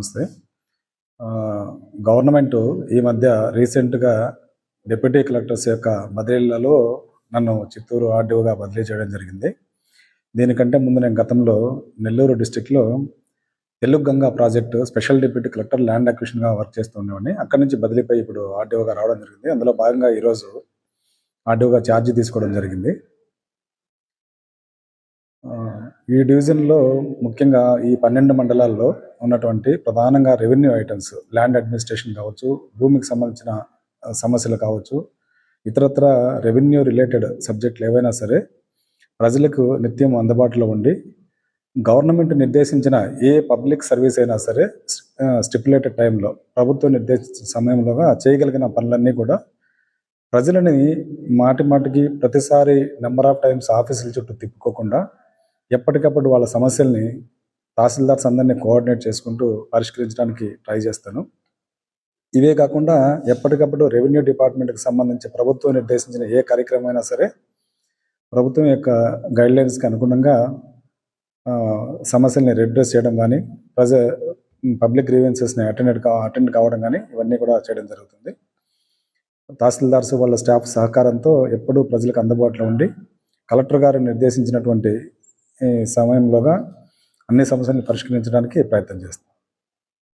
నమస్తే గవర్నమెంట్ ఈ మధ్య రీసెంట్గా డిప్యూటీ కలెక్టర్స్ యొక్క బదిలీలలో నన్ను చిత్తూరు ఆర్డీఓగా బదిలీ చేయడం జరిగింది. దీనికంటే ముందు నేను గతంలో నెల్లూరు డిస్టిక్లో Telugu Ganga project special deputy collector land అక్విషన్గా work చేస్తూ ఉండేవాడిని. అక్కడి నుంచి బదిలీపై ఇప్పుడు ఆర్డీఓగా రావడం జరిగింది. అందులో భాగంగా ఈరోజు ఆర్డీఓగా ఛార్జీ తీసుకోవడం జరిగింది. ఈ డివిజన్లో ముఖ్యంగా ఈ పన్నెండు మండలాల్లో ఉన్నటువంటి ప్రధానంగా రెవెన్యూ ఐటమ్స్ ల్యాండ్ అడ్మినిస్ట్రేషన్ కావచ్చు భూమికి సంబంధించిన సమస్యలు కావచ్చు ఇతరత్ర రెవెన్యూ రిలేటెడ్ సబ్జెక్టులు ఏవైనా సరే ప్రజలకు నిత్యం అందుబాటులో ఉండి గవర్నమెంట్ నిర్దేశించిన ఏ పబ్లిక్ సర్వీస్ అయినా సరే స్టిపులేటెడ్ టైంలో ప్రభుత్వం నిర్దేశించిన సమయంలోగా చేయగలిగిన పనులన్నీ కూడా ప్రజలని మాటి మాటికి ప్రతిసారి నెంబర్ ఆఫ్ టైమ్స్ ఆఫీసుల చుట్టూ తిప్పుకోకుండా ఎప్పటికప్పుడు వాళ్ళ సమస్యల్ని తహసీల్దార్స్ అందరినీ కోఆర్డినేట్ చేసుకుంటూ పరిష్కరించడానికి ట్రై చేస్తాను. ఇవే కాకుండా ఎప్పటికప్పుడు రెవెన్యూ డిపార్ట్మెంట్కి సంబంధించి ప్రభుత్వం నిర్దేశించిన ఏ కార్యక్రమమైనా సరే ప్రభుత్వం యొక్క గైడ్లైన్స్కి అనుగుణంగా సమస్యల్ని రెడ్రెస్ చేయడం కానీ ప్రజ పబ్లిక్ గ్రీవెన్సెస్ని అటెండ్ కా అటెండ్ కావడం కానీ ఇవన్నీ కూడా చేయడం జరుగుతుంది. తహసీల్దార్స్ వాళ్ళ స్టాఫ్ సహకారంతో ఎప్పుడూ ప్రజలకు అందుబాటులో ఉండి కలెక్టర్ గారు నిర్దేశించినటువంటి సమయంలోగా అన్ని సమస్యలను పరిష్కరించడానికి ప్రయత్నం చేస్తాం.